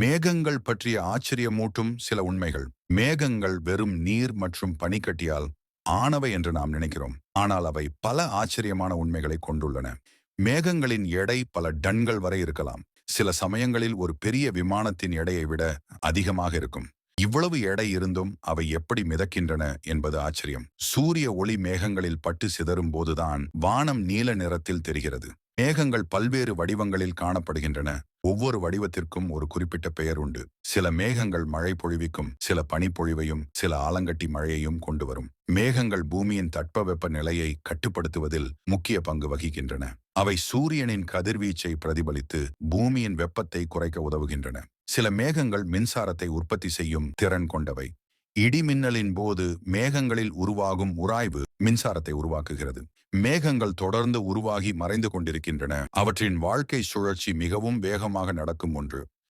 மேகங்கள் பற்றிய ஆச்சரியமூட்டும் சில உண்மைகள். மேகங்கள் வெறும் நீர் மற்றும் பனிக்கட்டியால் ஆனவை என்று நாம் நினைக்கிறோம். ஆனால் அவை பல ஆச்சரியமான உண்மைகளை கொண்டுள்ளன. மேகங்களின் எடை பல டன்கள் வரை இருக்கலாம். சில சமயங்களில் ஒரு பெரிய விமானத்தின் எடையை விட அதிகமாக இருக்கும். இவ்வளவு எடை இருந்தும் அவை எப்படி மிதக்கின்றன என்பது ஆச்சரியம். சூரிய ஒளி மேகங்களில் பட்டு சிதறும் போதுதான் வானம் நீல நிறத்தில் தெரிகிறது. மேகங்கள் பல்வேறு வடிவங்களில் காணப்படுகின்றன. ஒவ்வொரு வடிவத்திற்கும் ஒரு குறிப்பிட்ட பெயர் உண்டு. சில மேகங்கள் மழை பொழிவிக்கும் சில பனிப்பொழிவையும் சில ஆலங்கட்டி மழையையும் கொண்டு வரும். மேகங்கள் பூமியின் தட்பவெப்ப நிலையை கட்டுப்படுத்துவதில் முக்கிய பங்கு வகிக்கின்றன. அவை சூரியனின் கதிர்வீச்சை பிரதிபலித்து பூமியின் வெப்பத்தை குறைக்க உதவுகின்றன. சில மேகங்கள் மின்சாரத்தை உற்பத்தி செய்யும் திறன் கொண்டவை. இடிமின்னலின் போது மேகங்களில் உருவாகும் உராய்வு மின்சாரத்தை உருவாக்குகிறது. மேகங்கள் தொடர்ந்து உருவாகி மறைந்து கொண்டிருக்கின்றன. அவற்றின் வாழ்க்கை சுழற்சி மிகவும் வேகமாக நடக்கும் ஒன்று.